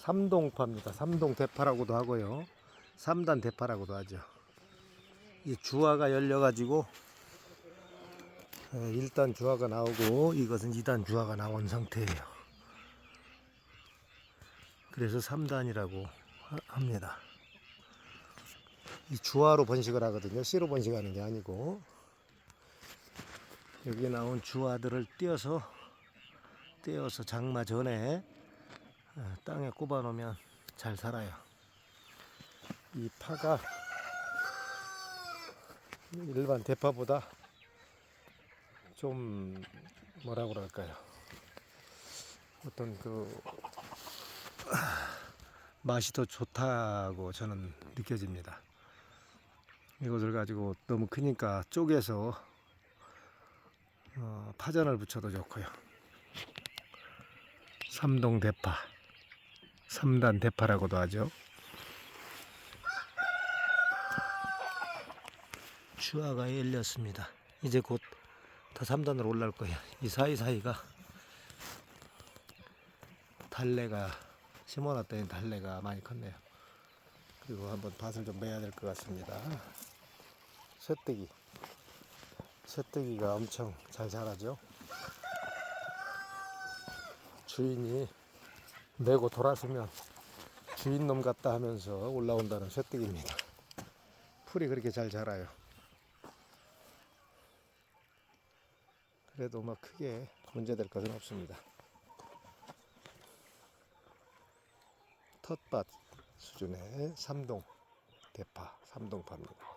삼동파입니다. 삼동 대파라고도 하고요. 삼단 대파라고도 하죠. 이 주화가 열려가지고 어, 1단 주화가 나오고 이것은 2단 주화가 나온 상태예요. 그래서 3단이라고 합니다. 이 주화로 번식을 하거든요. 씨로 번식하는 게 아니고 여기 나온 주화들을 띄어서 떼어서 장마 전에 어, 땅에 꼽아 놓으면 잘 살아요. 이 파가 일반 대파보다 좀 뭐라 그럴까요? 어떤 그 맛이 더 좋다고 저는 느껴집니다. 이것을 가지고 너무 크니까 쪼개서 어, 파전을 붙여도 좋고요. 삼동 대파, 삼단 대파라고도 하죠. 추화가 열렸습니다. 이제 곧 더 3단으로 올라올 거예요. 이 사이사이가 달래가 심어놨더니 달래가 많이 컸네요. 그리고 한번 밭을 좀 매야 될 것 같습니다. 쇠뜨기. 쇠뜨기가 엄청 잘 자라죠. 주인이 메고 돌아서면 주인 놈 같다 하면서 올라온다는 쇠뜨기입니다. 풀이 그렇게 잘 자라요. 그래도 뭐 크게 문제될 것은 없습니다. 텃밭 수준의 삼동 대파, 삼동파입니다.